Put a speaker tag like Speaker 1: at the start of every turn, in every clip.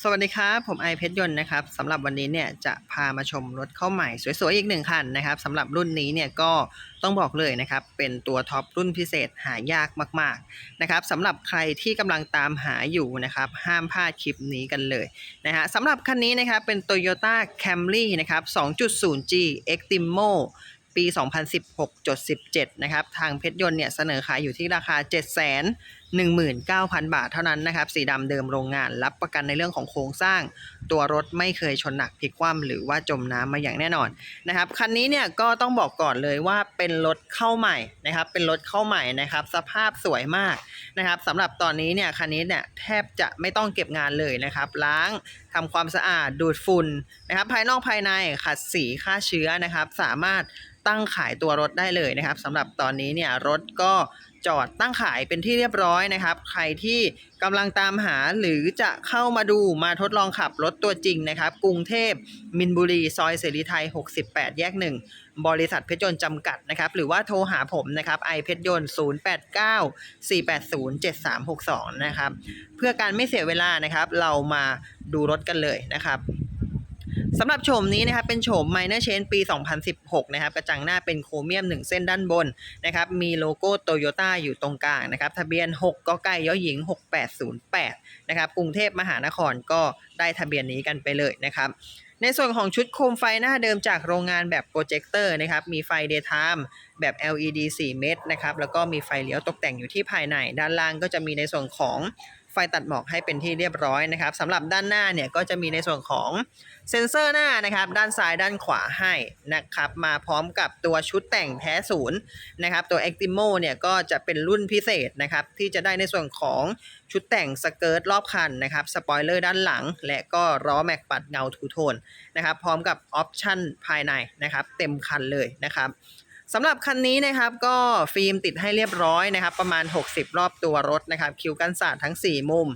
Speaker 1: สวัสดีครับ ผมไอเพชรยนต์นะครับสำหรับวันนี้เนี่ยจะพามาชมรถเข้าใหม่สวยๆอีกหนึ่งคันนะครับสำหรับรุ่นนี้เนี่ยก็ต้องบอกเลยนะครับเป็นตัวท็อปรุ่นพิเศษหายากมากๆนะครับสำหรับใครที่กำลังตามหาอยู่นะครับห้ามพลาดคลิปนี้กันเลยนะฮะสำหรับคันนี้นะครับเป็น Toyota Camry นะครับ 2.0G Extimo ปี 2016.17 นะครับทางเพชรยนต์เนี่ยเสนอขายอยู่ที่ราคา7 1 9 0 0 0 บาทเท่านั้นนะครับ สีดำเดิมโรงงาน รับประกันในเรื่องของโครงสร้าง ตัวรถไม่เคยชนหนักพลิกคว่ำหรือว่าจมน้ำมาอย่างแน่นอนนะครับ คันนี้เนี่ยก็ต้องบอกก่อนเลยว่าเป็นรถเข้าใหม่นะครับ เป็นรถเข้าใหม่นะครับ สภาพสวยมากนะครับสำหรับตอนนี้เนี่ยคันนี้เนี่ยแทบจะไม่ต้องเก็บงานเลยนะครับ ล้างทำความสะอาดดูดฝุ่นนะครับ ภายนอกภายในขัดสีฆ่าเชื้อนะครับ สามารถตั้งขายตัวรถได้เลยนะครับสำหรับตอนนี้เนี่ยรถก็ จอดตั้งขายเป็นที่เรียบร้อยนะครับ ใครที่กำลังตามหาหรือจะเข้ามาดูมาทดลองขับรถตัวจริงนะครับ กรุงเทพมินบุรี ซอยเสรีไทย 68 แยก 1 บริษัทเพชรยนต์จำกัดนะครับ หรือว่าโทรหาผมนะครับไอเพชรยนต์ 089 480 7362 นะครับ เพื่อการไม่เสียเวลานะครับ เรามาดูรถกันเลยนะครับ สำหรับโฉมนี้นะครับเป็นโฉม Minor Change ปี 2016 นะครับกระจังหน้าเป็นโครเมียม 1 เส้นด้านบนนะครับมีโลโก้โตโยต้าอยู่ตรงกลางนะครับทะเบียน 6กไก่ยหญิง 6808 นะครับกรุงเทพมหานครก็ได้ทะเบียนนี้กันไปเลยนะครับในส่วนของชุดโคมไฟหน้าเดิมจากโรงงานแบบโปรเจคเตอร์นะครับ มีไฟ Daytime แบบ LED 4 เม็ดนะครับ แล้วก็มีไฟเลี้ยวตกแต่งอยู่ที่ภายใน ด้านล่างก็จะมีในส่วนของ ไฟตัดหมอกให้เป็นที่เรียบร้อยนะครับสำหรับด้านหน้าเนี่ยก็จะมีในส่วนของเซ็นเซอร์หน้านะครับ ด้านซ้ายด้านขวาให้นะครับ มาพร้อมกับตัวชุดแต่งแท้ศูนย์นะครับ ตัว Actimo เนี่ยก็จะเป็นรุ่นพิเศษนะครับ ที่จะได้ในส่วนของชุดแต่งสเกิร์ตรอบคันนะครับ สปอยเลอร์ด้านหลัง และก็ล้อแม็กปัดเงาทูโทนนะครับ พร้อมกับออปชั่นภายในนะครับ เต็มคันเลยนะครับ สำหรับคันนี้นะครับก็ฟิล์มติดให้เรียบร้อยนะครับ ประมาณ 60 รอบตัวรถนะครับ คิวกันศาสตร์ทั้ง 4 มุม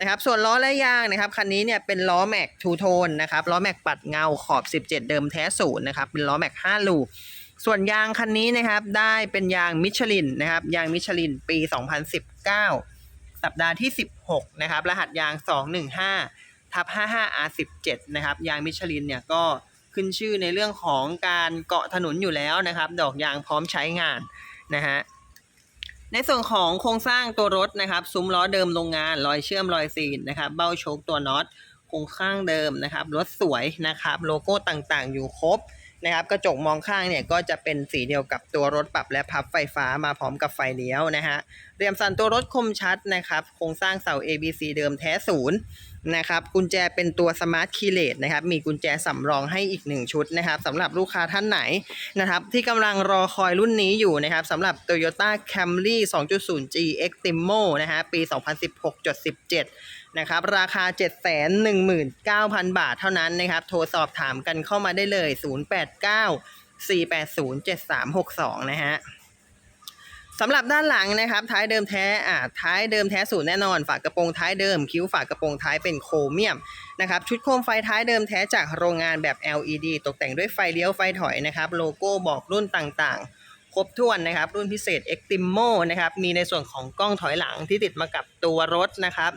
Speaker 1: นะครับ ส่วนล้อและยางนะครับคันนี้เนี่ยเป็นล้อแม็กทูโทนนะครับล้อแม็กปัดเงาขอบ 17 เดิมแท้ศูนย์นะครับเป็นล้อแม็ก5ลูส่วนยางคันนี้นะครับได้เป็นยางมิชลินนะครับยางมิชลินปี 2019 สัปดาห์ที่ 16นะครับรหัสยาง 215ทับ 55R17 นะครับยางมิชลินเนี่ยก็ ขึ้นชื่อในเรื่องของการเกาะถนนอยู่แล้วนะครับ ดอกยางพร้อมใช้งานนะฮะในส่วนของโครงสร้างตัวรถนะครับ ซุ้มล้อเดิมโรงงานรอยเชื่อมรอยซีนนะครับ เบ้าโชคตัวน็อตโครงข้างเดิมนะครับ รถสวยนะครับ โลโก้ต่างๆ อยู่ครบ นะครับกระจกมองข้างเนี่ยก็จะเป็นสีเดียวกับตัวรถปรับและพับไฟฟ้ามาพร้อมกับไฟเลี้ยวนะฮะเรียมสันตัวรถคมชัดนะครับโครงสร้างเสา ABC เดิมแท้ศูนย์นะครับกุญแจเป็นตัวสมาร์ทคีย์เลสนะครับมีกุญแจสำรองให้อีก 1 ชุดนะครับสำหรับลูกค้าท่านไหนนะครับที่กำลังรอคอยรุ่นนี้อยู่นะครับสำหรับ Toyota Camry 2.0G Extimo นะฮะปี 2016.17 นะครับราคา 719,000 บาทเท่านั้นนะครับ โทรสอบถามกันเข้ามาได้เลย 089 480 7362 นะฮะสำหรับด้านหลังนะครับ ท้ายเดิมแท้อ่าท้ายเดิมแท้สูตรแน่นอน ฝากระโปรงท้ายเดิม คิ้วฝากระโปรงท้ายเป็นโครเมียมนะครับชุดโคมไฟท้ายเดิมแท้จากโรงงานแบบ LED ตกแต่งด้วยไฟเลี้ยวไฟถอยนะครับ โลโก้บอกรุ่นต่างๆ ครบถ้วนนะครับ รุ่นพิเศษ Extimo นะครับมีในส่วนของกล้องถอยหลังที่ติดมากับตัวรถนะครับ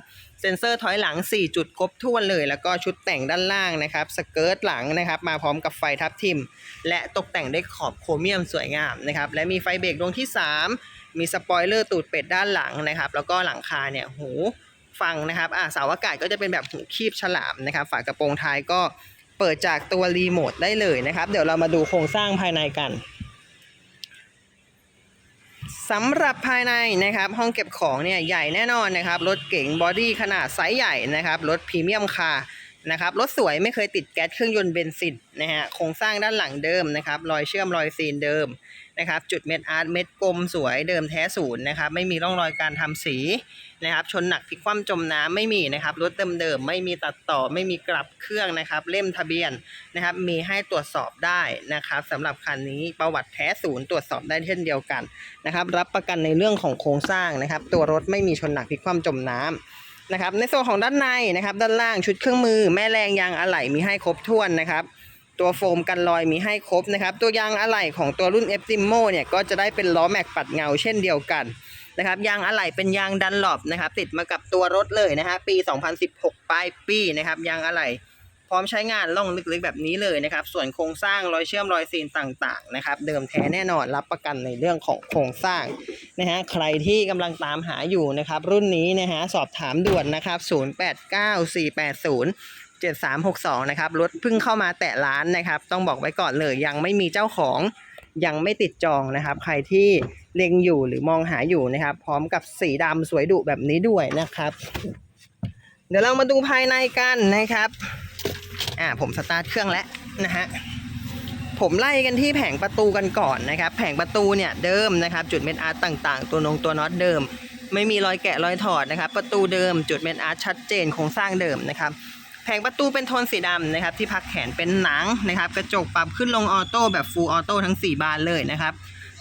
Speaker 1: เซ็นเซอร์ถอยหลัง 4 จุดครบถ้วนเลย แล้วก็ชุดแต่งด้านล่างนะครับ สเกิร์ตหลังนะครับ มาพร้อมกับไฟทับทิม และตกแต่งด้วยขอบโครเมียมสวยงามนะครับ และมีไฟเบรกดวงที่ 3 มีสปอยเลอร์ตูดเป็ดด้านหลังนะครับ แล้วก็หลังคาเนี่ยหูฟังนะครับอ่าเสาอากาศก็จะเป็นแบบหูคีบฉลามนะครับ ฝากระโปรงท้ายก็เปิดจากตัวรีโมทได้เลยนะครับ เดี๋ยวเรามาดูโครงสร้างภายในกัน สำหรับภายในนะครับห้องเก็บของเนี่ยใหญ่แน่นอนนะครับรถเก๋งบอดี้ขนาดไซส์ใหญ่นะครับรถพรีเมียมคาร์นะครับรถสวยไม่เคยติดแก๊สเครื่องยนต์เบนซินนะฮะโครงสร้างด้านหลังเดิมนะครับรอยเชื่อมรอยซีนเดิมนะครับจุดเม็ดอาร์ตเม็ดกลมสวยเดิมแท้ศูนย์นะครับไม่มีร่องรอยการทำสี นะครับชนหนักพลิกคว่ำจมน้ำไม่มีนะครับรถเดิมๆไม่มีตัดต่อไม่มีกลับเครื่องนะครับ เล่มทะเบียนนะครับมีให้ตรวจสอบได้นะครับสำหรับคันนี้ประวัติแท้ศูนย์ตรวจสอบได้เช่นเดียวกันนะครับรับประกันในเรื่องของโครงสร้างนะครับ ตัวรถไม่มีชนหนักพลิกคว่ำจมน้ำนะครับในส่วนของด้านในนะครับด้านล่างชุดเครื่องมือ แม่แรงยางอะไหล่มีให้ครบถ้วนนะครับตัวโฟมกันรอยมีให้ครบนะครับ ตัวยางอะไหล่ของตัวรุ่น e p t i m o เนี่ยก็จะได้เป็นล้อแม็กปัดเงาเช่นเดียวกัน นะครับยางอะไหล่เป็นยางดันหลบนะครับติดมากับตัวรถเลยนะฮะปี 2016 ปลายปีนะครับยางอะไหล่พร้อมใช้งานล่องลึกๆแบบนี้เลยนะครับ ส่วนโครงสร้างรอยเชื่อมรอยซีนต่างๆนะครับ เดิมแท้แน่นอนรับประกันในเรื่องของโครงสร้างนะฮะใครที่กำลังตามหาอยู่นะครับ รุ่นนี้นะฮะสอบถามด่วนนะครับ 089480 7362 นะครับรถเพิ่งเข้ามาแตะร้านนะครับ ต้องบอกไว้ก่อนเลยยังไม่มีเจ้าของ ยังไม่ติดจองนะครับ ใครที่เล็งอยู่หรือมองหาอยู่นะครับ พร้อมกับสีดำสวยดุแบบนี้ด้วยนะครับ เดี๋ยวเรามาดูภายในกันนะครับ อ่าผมสตาร์ทเครื่องแล้วนะฮะผมไล่กันที่แผงประตูกันก่อนนะครับ แผงประตูเนี่ยเดิมนะครับ จุดเม็ดอาร์ตต่าง ๆ ตัวนงตัวน็อตเดิม ไม่มีรอยแกะรอยถอดนะครับ ประตูเดิมจุดเม็ดอาร์ตชัดเจนโครงสร้างเดิมนะครับ แผงประตูเป็นโทนสีดำนะครับ ที่พักแขนเป็นหนังนะครับ กระจกปรับขึ้นลงออโต้แบบฟูลออโต้ทั้ง 4 บานเลยนะครับ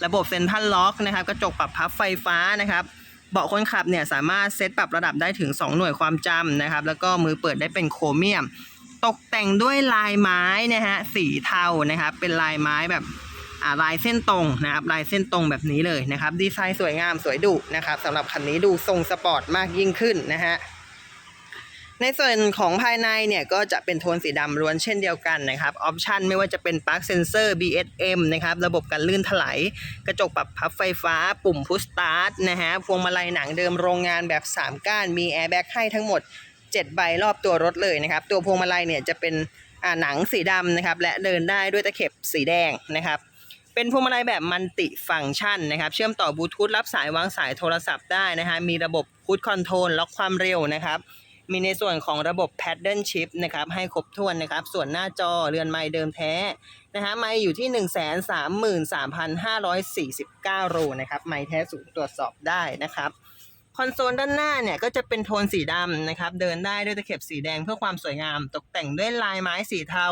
Speaker 1: ระบบเซ็นทรัลล็อกนะครับ กระจกปรับพับไฟฟ้านะครับเบาะคนขับเนี่ยสามารถเซตปรับระดับได้ถึง 2 หน่วยความจำนะครับ แล้วก็มือเปิดได้เป็นโครเมียม ตกแต่งด้วยลายไม้นะฮะสีเทานะครับ เป็นลายไม้แบบลายเส้นตรงนะครับลายเส้นตรงแบบนี้เลยนะครับ ดีไซน์สวยงามสวยดุนะครับสำหรับคันนี้ดูทรงสปอร์ตมากยิ่งขึ้นนะฮะ ในส่วนของภายในเนี่ยก็จะเป็นโทนสีดำล้วนเช่นเดียวกันนะครับออปชันไม่ว่าจะเป็นปลั๊กเซนเซอร์ BSM นะครับระบบการลื่นถลายกระจกปรับพับไฟฟ้า ปุ่มพุชสตาร์ทนะฮะพวงมาลัยหนังเดิมโรงงานแบบ 3 ก้านมีแอร์แบ็กให้ทั้งหมด 7 ใบรอบตัวรถเลยนะครับ ตัวพวงมาลัยเนี่ยจะเป็นหนังสีดำนะครับและเดินได้ด้วยตะเข็บสีแดงนะครับเป็นพวงมาลัยแบบมัลติฟังก์ชันนะครับ เชื่อมต่อบลูทูธรับสายวางสายโทรศัพท์ได้นะฮะมีระบบคูดคอนโทรลล็อกความเร็วนะครับ มีในส่วนของระบบ Paddle Shift นะครับให้ครบถ้วนนะครับ ส่วนหน้าจอเรือนไม้เดิมแท้นะฮะไม้อยู่ที่ 133,549รูนะครับไม้แท้สูงตรวจสอบได้นะครับคอนโซลด้านหน้าเนี่ยก็จะเป็นโทนสีดำนะครับ เดินได้ด้วยตะเข็บสีแดงเพื่อความสวยงาม ตกแต่งด้วยลายไม้สีเทา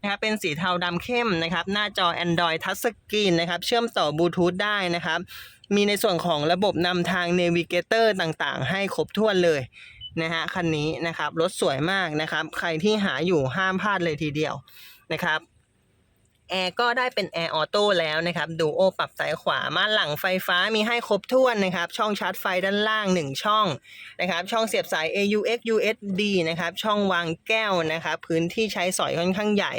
Speaker 1: นะครับเป็นสีเทาดำเข้มนะครับ หน้าจอ Android Touch Screen นะครับ เชื่อมต่อบลูทูธได้นะครับ มีในส่วนของระบบนำทาง Navigator ต่างๆ ให้ครบถ้วนเลย นะฮะคันนี้นะครับรถสวยมากนะครับ ใครที่หาอยู่ห้ามพลาดเลยทีเดียวนะครับแอร์ก็ได้เป็นแอร์ออโต้แล้วนะครับดูโอปรับซ้ายขวาม่านหลังไฟฟ้ามีให้ครบถ้วนนะครับ ช่องชาร์จไฟด้านล่าง 1 ช่องนะครับ ช่องเสียบสาย AUX USB นะครับ ช่องวางแก้วนะครับ พื้นที่ใช้สอยค่อนข้างใหญ่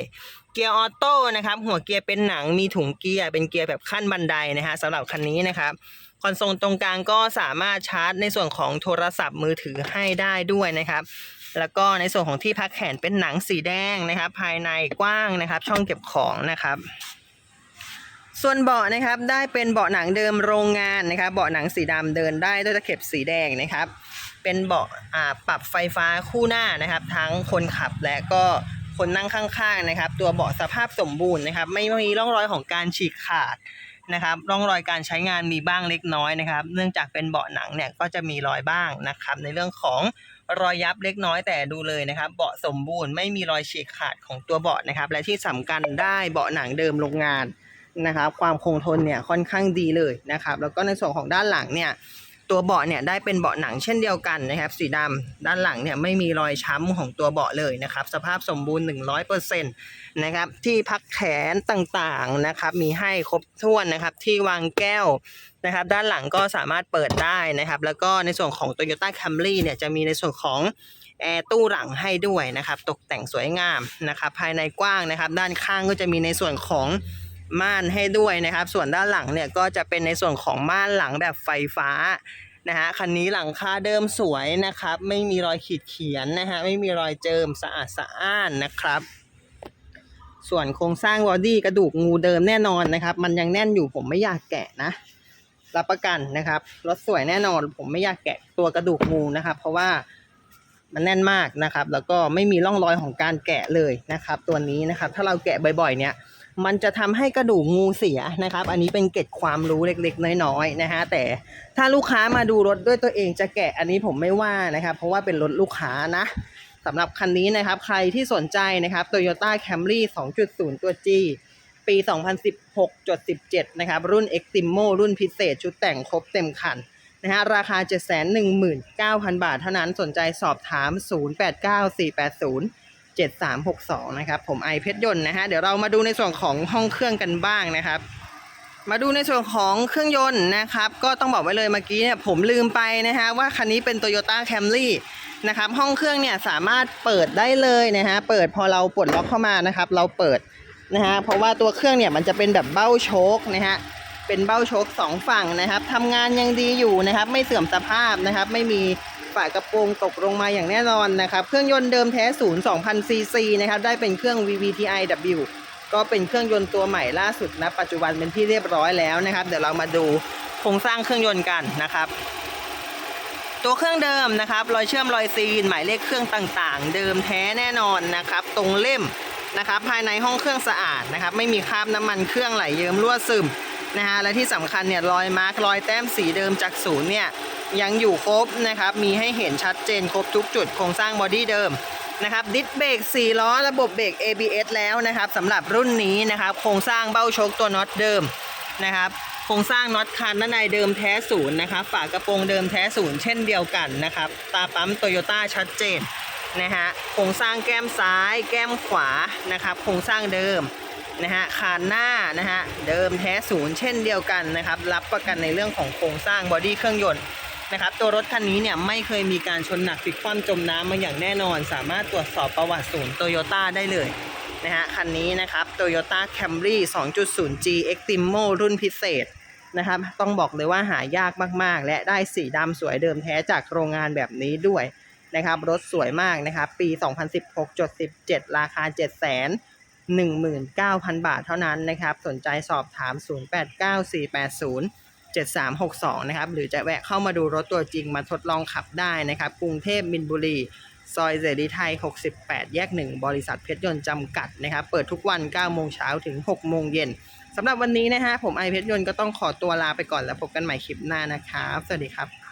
Speaker 1: เกียร์ออโต้นะครับ หัวเกียร์เป็นหนังมีถุงเกียร์เป็นเกียร์แบบขั้นบันไดนะฮะสำหรับคันนี้นะครับ คอนโซลตรงกลางก็สามารถชาร์จในส่วนของโทรศัพท์มือถือให้ได้ด้วยนะครับ แล้วก็ในส่วนของที่พักแขนเป็นหนังสีแดงนะครับ ภายในกว้างนะครับ ช่องเก็บของนะครับส่วนเบาะนะครับได้เป็นเบาะหนังเดิมโรงงานนะครับเบาะหนังสีดำเดินได้ด้วยตะเข็บสีแดงนะครับ เป็นเบาะปรับไฟฟ้าคู่หน้านะครับ ทั้งคนขับและก็คนนั่งข้างๆนะครับ ตัวเบาะสภาพสมบูรณ์นะครับ ไม่มีร่องรอยของการฉีกขาด นะครับร่องรอยการใช้งานมีบ้างเล็กน้อยนะครับ เนื่องจากเป็นเบาะหนังเนี่ยก็จะมีรอยบ้างนะครับ ในเรื่องของรอยยับเล็กน้อยแต่ดูเลยนะครับ เบาะสมบูรณ์ไม่มีรอยฉีกขาดของตัวเบาะนะครับ และที่สำคัญได้เบาะหนังเดิมโรงงานนะครับ ความคงทนเนี่ยค่อนข้างดีเลยนะครับ แล้วก็ในส่วนของด้านหลังเนี่ย ตัวเบาะเนี่ยได้เป็นเบาะหนังเช่นเดียวกันนะครับ สีดำด้านหลังเนี่ยไม่มีรอยช้ำของตัวเบาะเลยนะครับ สภาพสมบูรณ์ 100%นะครับ ที่พักแขนต่างๆนะครับ มีให้ครบถ้วนนะครับ ที่วางแก้วนะครับ ด้านหลังก็สามารถเปิดได้นะครับ แล้วก็ในส่วนของ Toyota Camry เนี่ยจะมีในส่วนของแอร์ตู้หลังให้ด้วยนะครับ ตกแต่งสวยงามนะครับ ภายในกว้างนะครับ ด้านข้างก็จะมีในส่วนของ ม่านให้ด้วยนะครับ ส่วนด้านหลังเนี่ยก็จะเป็นในส่วนของม่านหลังแบบไฟฟ้านะฮะคันนี้หลังคาเดิมสวยนะครับ ไม่มีรอยขีดเขียนนะฮะไม่มีรอยเจิมสะอาดสะอ้านนะครับ ส่วนโครงสร้างบอดี้กระดูกงูเดิมแน่นอนนะครับ มันยังแน่นอยู่ผมไม่อยากแกะนะ รับประกันนะครับรถสวยแน่นอน ผมไม่อยากแกะตัวกระดูกงูนะครับ เพราะว่ามันแน่นมากนะครับ แล้วก็ไม่มีร่องรอยของการแกะเลยนะครับ ตัวนี้นะครับ ถ้าเราแกะบ่อยๆ เนี่ย มันจะทำให้กระดูกงูเสียนะครับ อันนี้เป็นเกร็ดความรู้เล็กๆ น้อยๆนะฮะแต่ถ้าลูกค้ามาดูรถด้วยตัวเองจะแกะอันนี้ผมไม่ว่านะครับ เพราะว่าเป็นรถลูกค้านะสำหรับคันนี้นะครับใครที่สนใจนะครับ Toyota Camry 2.0 ตัว G ปี 2016.17 นะครับ รุ่น Extimo รุ่นพิเศษ ชุดแต่งครบเต็มคันนะฮะราคา 719,000 บาทเท่านั้นสนใจสอบถาม 089480 7362 นะครับ ผมไอเพชรยนต์นะฮะ เดี๋ยวเรามาดูในส่วนของห้องเครื่องกันบ้างนะครับ มาดูในส่วนของเครื่องยนต์นะครับ ก็ต้องบอกไว้เลยเมื่อกี้เนี่ยผมลืมไปนะฮะว่าคันนี้เป็น Toyota Camry นะครับห้องเครื่องเนี่ยสามารถเปิดได้เลยนะฮะเปิดพอเราปลดล็อกเข้ามานะครับ เราเปิดนะฮะเพราะว่าตัวเครื่องเนี่ยมันจะเป็นแบบเบ้าโชคนะฮะเป็นเบ้าโชคสองฝั่งนะครับทำงานยังดีอยู่นะครับ ไม่เสื่อมสภาพนะครับ ไม่มี ฝากระโปรงตกลงมาอย่างแน่นอนนะครับ เครื่องยนต์เดิมแท้ศูนย์2,000ซีซีนะครับ ได้เป็นเครื่อง VVTi W ก็เป็นเครื่องยนต์ตัวใหม่ล่าสุดนะปัจจุบันเป็นที่เรียบร้อยแล้วนะครับ เดี๋ยวเรามาดูโครงสร้างเครื่องยนต์กันนะครับ ตัวเครื่องเดิมนะครับ รอยเชื่อมรอยซีนหมายเลขเครื่องต่างๆ เดิมแท้แน่นอนนะครับ ตรงเล่มนะครับ ภายในห้องเครื่องสะอาดนะครับ ไม่มีคราบน้ำมันเครื่องไหลเยิ้มรั่วซึมนะฮะและที่สำคัญเนี่ยรอยมาร์กรอยแต้มสีเดิมจากศูนย์เนี่ย ยังอยู่ครบนะครับ มีให้เห็นชัดเจนครบทุกจุดโครงสร้างบอดี้เดิมนะครับดิสเบรก4ล้อระบบเบรก ABS แล้วนะครับสำหรับรุ่นนี้นะครับ โครงสร้างเบ้าชคตัวน็อตเดิมนะครับโครงสร้างน็อตคันด้านในเดิมแท้ศูนย์นะครับฝากระโปรงเดิมแท้ศูนย์เช่นเดียวกันนะครับตาปั๊มโตโยต้าชัดเจนนะฮะโครงสร้างแก้มซ้าย แก้มขวานะครับโครงสร้างเดิมนะฮะคานหน้านะฮะเดิมแท้ศูนย์เช่นเดียวกันนะครับรับประกันในเรื่องของโครงสร้างบอดี้เครื่องยนต์ นะครับตัวรถคันนี้เนี่ยไม่เคยมีการชนหนักพลิกคว่ำจมน้ำมาอย่างแน่นอน สามารถตรวจสอบประวัติศูนย์โตโยต้าได้เลยนะฮะคันนี้นะครับ Toyota Camry 2.0G Extremo รุ่นพิเศษนะครับต้องบอกเลยว่าหายากมาก ๆ และได้สีดำสวยเดิมแท้จากโรงงานแบบนี้ด้วยนะครับรถสวยมากนะครับปี 2016.17 ราคา719,000 บาทเท่านั้นนะครับ สนใจสอบถาม 089480 7362 นะครับ หรือจะแวะเข้ามาดูรถตัวจริงมาทดลองขับได้นะครับ กรุงเทพมินบุรี ซอยเสรีไทย 68 แยก 1 บริษัทเพชรยนต์จำกัดนะครับ เปิดทุกวัน 9 โมงเช้าถึง 6 โมงเย็นสำหรับวันนี้นะฮะ ผมไอเพชรยนต์ก็ต้องขอตัวลาไปก่อนแล้วพบกันใหม่คลิปหน้านะครับ สวัสดีครับ